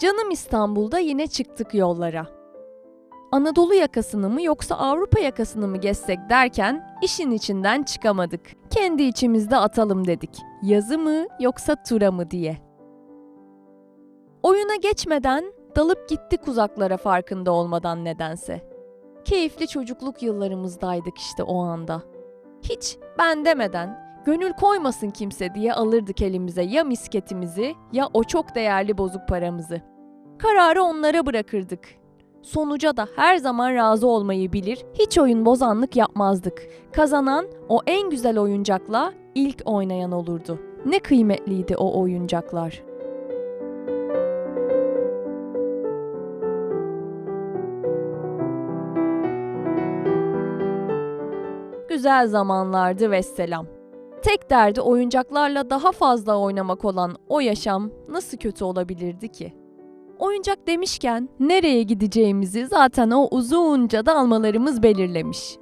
Canım İstanbul'da yine çıktık yollara. Anadolu yakasını mı yoksa Avrupa yakasını mı gezsek derken işin içinden çıkamadık. Kendi içimizde atalım dedik. Yazı mı yoksa tura mı diye. Oyuna geçmeden dalıp gittik uzaklara farkında olmadan nedense. Keyifli çocukluk yıllarımızdaydık işte o anda. Hiç ben demeden gönül koymasın kimse diye alırdık elimize ya misketimizi ya o çok değerli bozuk paramızı. Kararı onlara bırakırdık. Sonuca da her zaman razı olmayı bilir, hiç oyun bozanlık yapmazdık. Kazanan o en güzel oyuncakla ilk oynayan olurdu. Ne kıymetliydi o oyuncaklar. Güzel zamanlardı vesselam. Tek derdi oyuncaklarla daha fazla oynamak olan o yaşam nasıl kötü olabilirdi ki? Oyuncak demişken nereye gideceğimizi zaten o uzunca da almalarımız belirlemiş.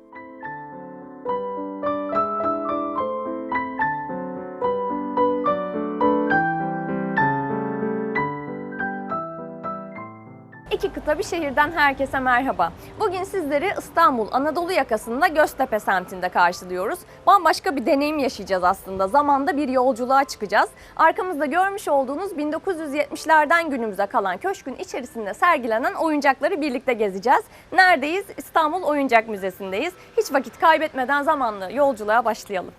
İki kıta bir şehirden herkese merhaba. Bugün sizleri İstanbul Anadolu yakasında Göztepe semtinde karşılıyoruz. Bambaşka bir deneyim yaşayacağız aslında. Zamanda bir yolculuğa çıkacağız. Arkamızda görmüş olduğunuz 1970'lerden günümüze kalan köşkün içerisinde sergilenen oyuncakları birlikte gezeceğiz. Neredeyiz? İstanbul Oyuncak Müzesi'ndeyiz. Hiç vakit kaybetmeden zamanlı yolculuğa başlayalım.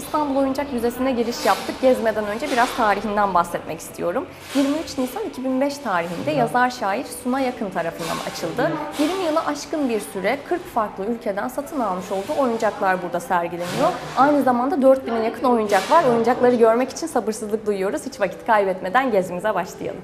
İstanbul Oyuncak Müzesi'ne giriş yaptık. Gezmeden önce biraz tarihinden bahsetmek istiyorum. 23 Nisan 2005 tarihinde yazar şair Suna Yakın tarafından açıldı. 20 yılı aşkın bir süre 40 farklı ülkeden satın almış olduğu oyuncaklar burada sergileniyor. Aynı zamanda 4000'e yakın oyuncak var. Oyuncakları görmek için sabırsızlık duyuyoruz. Hiç vakit kaybetmeden gezimize başlayalım.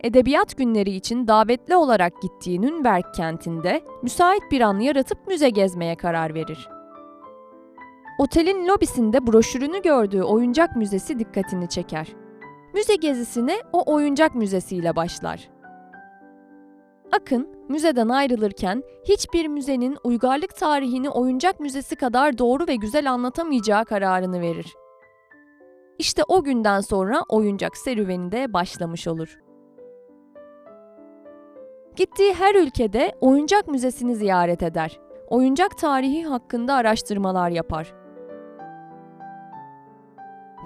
Edebiyat günleri için davetli olarak gittiği Nürnberg kentinde müsait bir an yaratıp müze gezmeye karar verir. Otelin lobisinde broşürünü gördüğü oyuncak müzesi dikkatini çeker. Müze gezisine o oyuncak müzesiyle başlar. Akın, müzeden ayrılırken hiçbir müzenin uygarlık tarihini oyuncak müzesi kadar doğru ve güzel anlatamayacağı kararını verir. İşte o günden sonra oyuncak serüveni de başlamış olur. Gittiği her ülkede oyuncak müzesini ziyaret eder. Oyuncak tarihi hakkında araştırmalar yapar.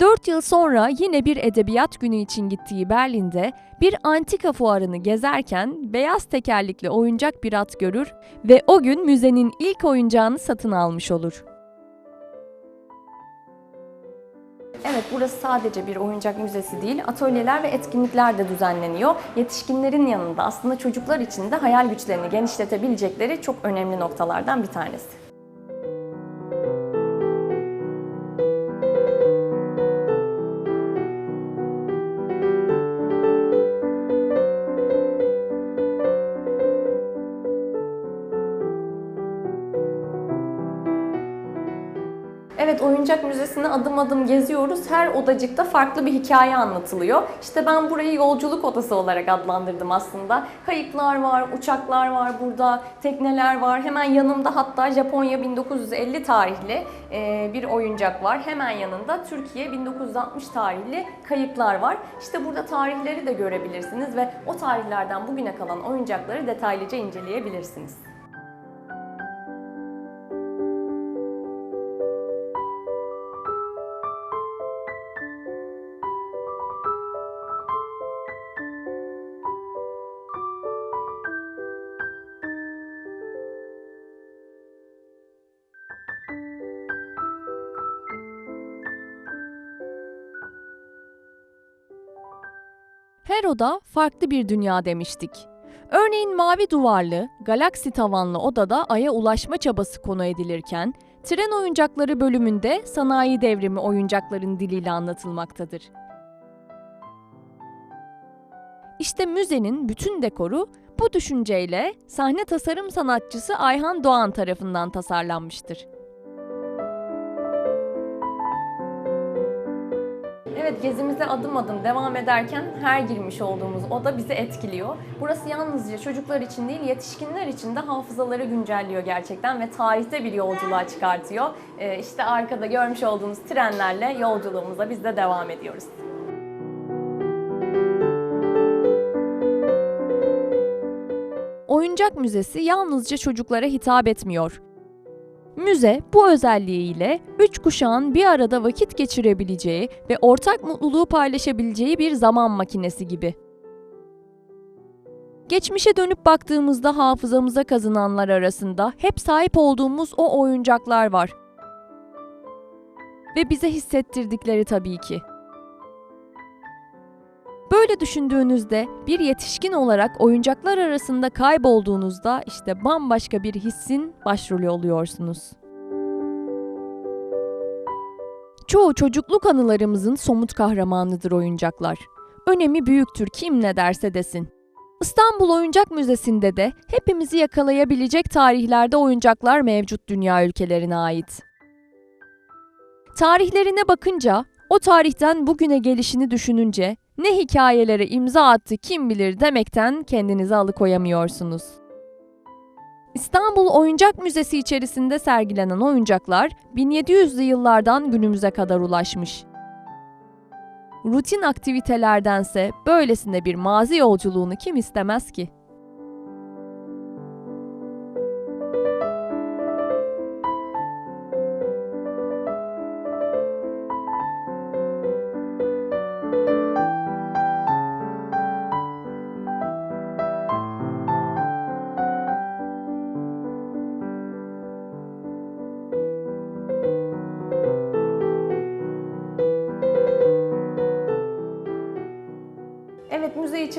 4 yıl sonra yine bir edebiyat günü için gittiği Berlin'de bir antika fuarını gezerken beyaz tekerlekli oyuncak bir at görür ve o gün müzenin ilk oyuncağını satın almış olur. Evet burası sadece bir oyuncak müzesi değil, atölyeler ve etkinlikler de düzenleniyor. Yetişkinlerin yanında aslında çocuklar için de hayal güçlerini genişletebilecekleri çok önemli noktalardan bir tanesi. Oyuncak müzesini adım adım geziyoruz. Her odacıkta farklı bir hikaye anlatılıyor. İşte ben burayı yolculuk odası olarak adlandırdım aslında. Kayıklar var, uçaklar var burada, tekneler var. Hemen yanımda hatta Japonya 1950 tarihli e, bir oyuncak var. Hemen yanında Türkiye 1960 tarihli kayıklar var. İşte burada tarihleri de görebilirsiniz ve o tarihlerden bugüne kalan oyuncakları detaylıca inceleyebilirsiniz. Her oda farklı bir dünya demiştik. Örneğin mavi duvarlı, galaksi tavanlı odada Ay'a ulaşma çabası konu edilirken, tren oyuncakları bölümünde sanayi devrimi oyuncakların diliyle anlatılmaktadır. İşte müzenin bütün dekoru bu düşünceyle sahne tasarım sanatçısı Ayhan Doğan tarafından tasarlanmıştır. Evet gezimize adım adım devam ederken her girmiş olduğumuz oda bizi etkiliyor. Burası yalnızca çocuklar için değil yetişkinler için de hafızaları güncelliyor gerçekten ve tarihte bir yolculuğa çıkartıyor. Ee, işte arkada görmüş olduğunuz trenlerle yolculuğumuza biz de devam ediyoruz. Oyuncak Müzesi yalnızca çocuklara hitap etmiyor. Müze bu özelliğiyle üç kuşağın bir arada vakit geçirebileceği ve ortak mutluluğu paylaşabileceği bir zaman makinesi gibi. Geçmişe dönüp baktığımızda hafızamıza kazınanlar arasında hep sahip olduğumuz o oyuncaklar var. Ve bize hissettirdikleri tabii ki. Böyle düşündüğünüzde bir yetişkin olarak oyuncaklar arasında kaybolduğunuzda işte bambaşka bir hissin başrolü oluyorsunuz. Çoğu çocukluk anılarımızın somut kahramanıdır oyuncaklar. Önemi büyüktür kim ne derse desin. İstanbul Oyuncak Müzesi'nde de hepimizi yakalayabilecek tarihlerde oyuncaklar mevcut dünya ülkelerine ait. Tarihlerine bakınca, o tarihten bugüne gelişini düşününce ne hikayelere imza attı kim bilir demekten kendinizi alıkoyamıyorsunuz. İstanbul Oyuncak Müzesi içerisinde sergilenen oyuncaklar 1700'lü yıllardan günümüze kadar ulaşmış. Rutin aktivitelerdense böylesine bir mazi yolculuğunu kim istemez ki?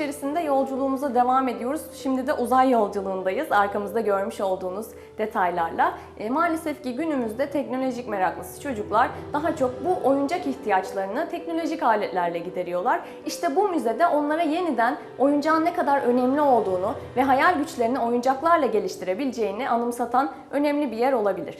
İçerisinde yolculuğumuza devam ediyoruz. Şimdi de uzay yolculuğundayız. Arkamızda görmüş olduğunuz detaylarla. E, maalesef ki günümüzde teknolojik meraklısı çocuklar daha çok bu oyuncak ihtiyaçlarını teknolojik aletlerle gideriyorlar. İşte bu müzede onlara yeniden oyuncağın ne kadar önemli olduğunu ve hayal güçlerini oyuncaklarla geliştirebileceğini anımsatan önemli bir yer olabilir.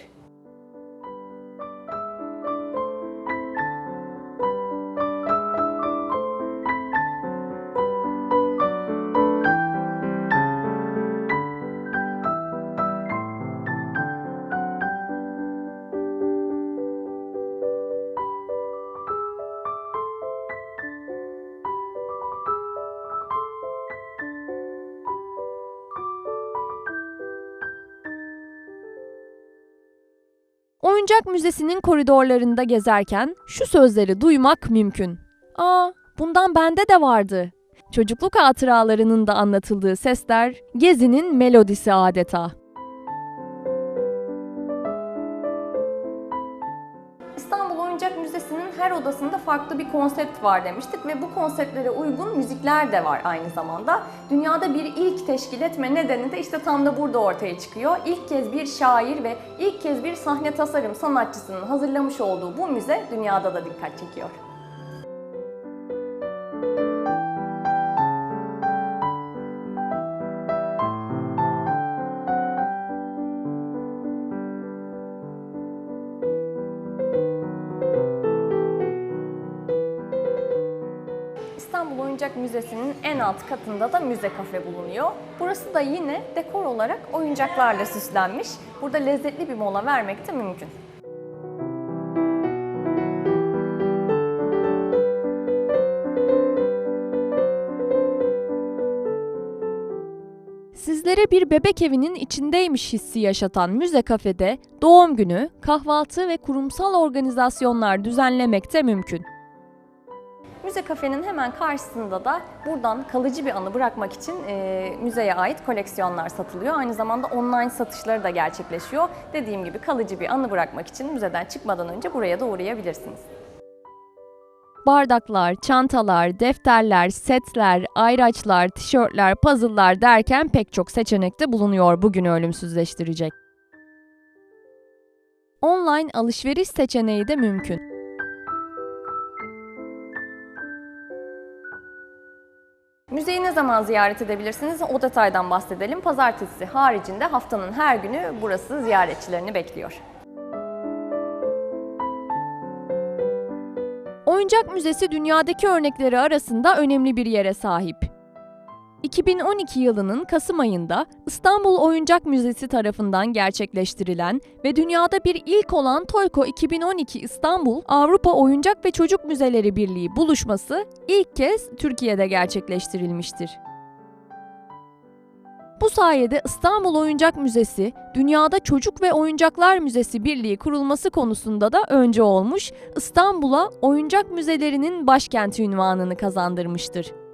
Oyuncak Müzesi'nin koridorlarında gezerken şu sözleri duymak mümkün. Aa, bundan bende de vardı. Çocukluk hatıralarının da anlatıldığı sesler gezinin melodisi adeta. Her odasında farklı bir konsept var demiştik ve bu konseptlere uygun müzikler de var aynı zamanda. Dünyada bir ilk teşkil etme nedeni de işte tam da burada ortaya çıkıyor. İlk kez bir şair ve ilk kez bir sahne tasarım sanatçısının hazırlamış olduğu bu müze dünyada da dikkat çekiyor. Müzesi'nin en alt katında da müze kafe bulunuyor. Burası da yine dekor olarak oyuncaklarla süslenmiş. Burada lezzetli bir mola vermek de mümkün. Sizlere bir bebek evinin içindeymiş hissi yaşatan müze kafede doğum günü, kahvaltı ve kurumsal organizasyonlar düzenlemek de mümkün. Müze kafenin hemen karşısında da buradan kalıcı bir anı bırakmak için e, müzeye ait koleksiyonlar satılıyor. Aynı zamanda online satışları da gerçekleşiyor. Dediğim gibi kalıcı bir anı bırakmak için müzeden çıkmadan önce buraya da uğrayabilirsiniz. Bardaklar, çantalar, defterler, setler, ayraçlar, tişörtler, puzzle'lar derken pek çok seçenekte bulunuyor bugünü ölümsüzleştirecek. Online alışveriş seçeneği de mümkün. Müzeyi ne zaman ziyaret edebilirsiniz? O detaydan bahsedelim. Pazartesi haricinde haftanın her günü burası ziyaretçilerini bekliyor. Oyuncak Müzesi dünyadaki örnekleri arasında önemli bir yere sahip. 2012 yılının Kasım ayında İstanbul Oyuncak Müzesi tarafından gerçekleştirilen ve dünyada bir ilk olan Toyko 2012 İstanbul Avrupa Oyuncak ve Çocuk Müzeleri Birliği buluşması ilk kez Türkiye'de gerçekleştirilmiştir. Bu sayede İstanbul Oyuncak Müzesi, dünyada Çocuk ve Oyuncaklar Müzesi Birliği kurulması konusunda da önce olmuş, İstanbul'a oyuncak müzelerinin başkenti ünvanını kazandırmıştır.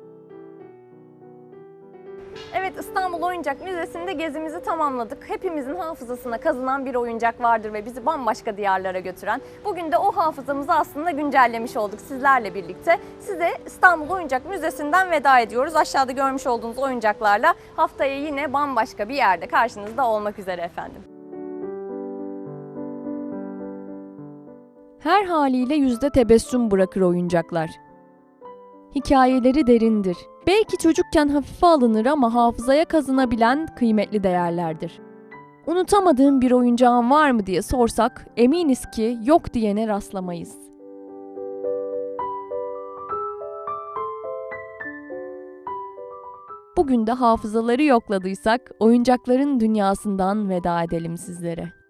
Evet İstanbul Oyuncak Müzesi'nde gezimizi tamamladık. Hepimizin hafızasına kazınan bir oyuncak vardır ve bizi bambaşka diyarlara götüren. Bugün de o hafızamızı aslında güncellemiş olduk sizlerle birlikte. Size İstanbul Oyuncak Müzesi'nden veda ediyoruz. Aşağıda görmüş olduğunuz oyuncaklarla haftaya yine bambaşka bir yerde karşınızda olmak üzere efendim. Her haliyle yüzde tebessüm bırakır oyuncaklar. Hikayeleri derindir. Belki çocukken hafife alınır ama hafızaya kazınabilen kıymetli değerlerdir. Unutamadığım bir oyuncağın var mı diye sorsak eminiz ki yok diyene rastlamayız. Bugün de hafızaları yokladıysak oyuncakların dünyasından veda edelim sizlere.